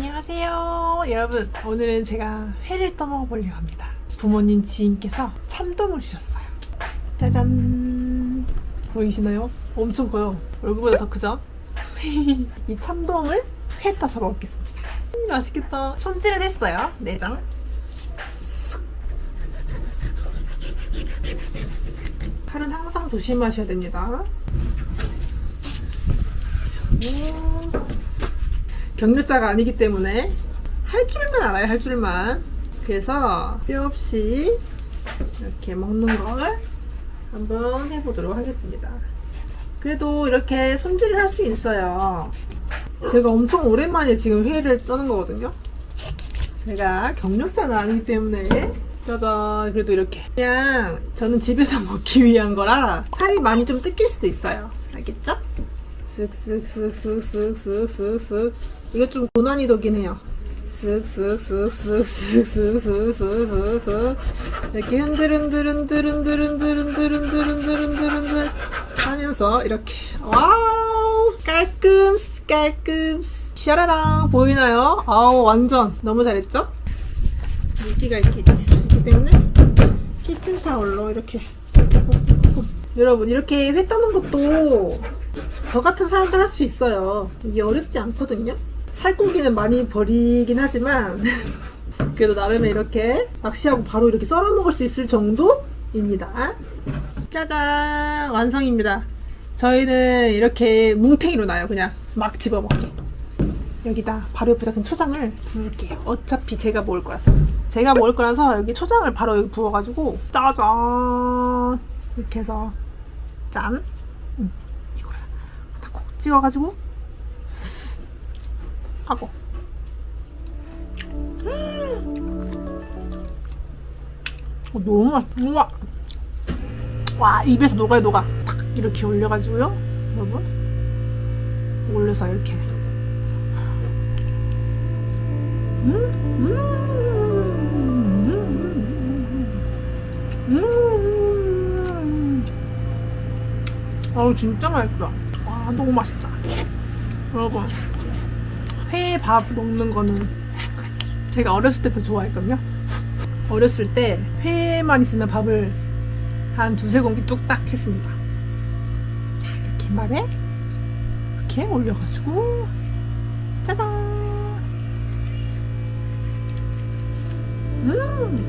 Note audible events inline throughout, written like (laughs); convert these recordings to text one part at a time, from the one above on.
안녕하세요. 여러분, 오늘은 제가 회를 떠먹어 보려고 합니다. 부모님 지인께서 참돔을 주셨어요. 짜잔. 보이시나요? 엄청 커요. 얼굴보다 더 크죠? (laughs) 이 참돔을 회 떠서 먹겠습니다. 음, 맛있겠다. 손질은 했어요. 내장. 쓱. 칼은 항상 조심하셔야 됩니다. 오. 경력자가 아니기 때문에 할 줄만 알아요, 할 줄만. 그래서 뼈 없이 이렇게 먹는 걸 한번 해보도록 하겠습니다. 그래도 이렇게 손질을 할 수 있어요. 제가 엄청 오랜만에 지금 회를 떠는 거거든요. 제가 경력자는 아니기 때문에 짜잔 그래도 이렇게 그냥 저는 집에서 (laughs) 먹기 위한 거라 살이 많이 좀 뜯길 수도 있어요. 알겠죠? 쓱쓱쓱쓱쓱쓱쓱쓱 이거 좀 고난이도긴 해요. 쓱쓱쓱쓱쓱쓱쓱쓱쓱 이렇게 흔들흔들흔들흔들흔들흔들흔들흔들흔들 하면서 이렇게 와우 깔끔 깔끔 샤라랑 보이나요? 아우 완전 너무 잘했죠? 물기가 이렇게 있기 때문에 키친타올로 이렇게 여러분 이렇게 회 떠는 것도 저 같은 사람들 할 수 있어요. 이게 어렵지 않거든요. 살코기는 많이 버리긴 하지만 (laughs) 그래도 나름의 이렇게 낚시하고 바로 이렇게 썰어 먹을 수 있을 정도입니다. 짜잔 완성입니다. 저희는 이렇게 뭉탱이로 놔요. 그냥 막 집어먹게. 여기다 바로 옆에다 그냥 초장을 부을게요. 어차피 제가 먹을 거라서. 제가 먹을 거라서 여기 초장을 바로 여기 부어가지고 짜잔 이렇게 해서 짠. 음, 이거를 하나 콕 찍어가지고 하고. 어, 너무 맛. 우와. 와 입에서 녹아요 녹아. 탁 이렇게 올려가지고요, 여러분. 올려서 이렇게. 음, 음, 음, 음. 아우 진짜 맛있어. 와 너무 맛있다. 여러분 회 밥 먹는 거는 제가 어렸을 때부터 좋아했거든요. 어렸을 때 회만 있으면 밥을 한 두세 공기 뚝딱 했습니다. 자 이렇게 말에 이렇게 올려가지고 짜잔. 음,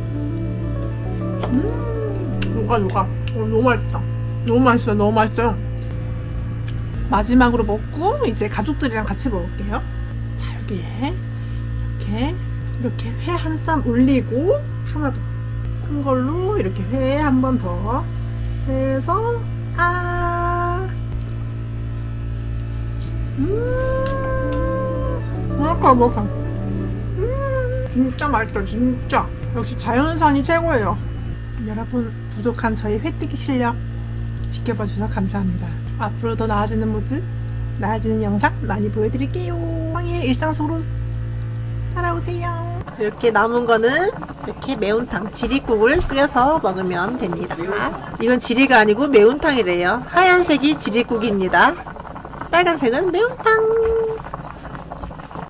음, 녹아 녹아. 어, 너무 맛있다. 너무 맛있어요. 너무 맛있어요. 마지막으로 먹고 이제 가족들이랑 같이 먹을게요. 자 여기에 이렇게 이렇게 회 한 쌈 올리고 하나 더 큰 걸로 이렇게 회 한 번 더 해서 아. 음, 뭐랄까 뭐랄까 음, 진짜 맛있다 진짜. 역시 자연산이 최고예요. 여러분 부족한 저희 회뜨기 실력 지켜봐 주셔서 감사합니다. 앞으로 더 나아지는 모습 나아지는 영상 많이 보여드릴게요 일상 속으로 따라오세요. 이렇게 남은 거는 이렇게 매운탕 지리국을 끓여서 먹으면 됩니다. 이건 지리가 아니고 매운탕이래요. 하얀색이 지리국입니다. 빨간색은 매운탕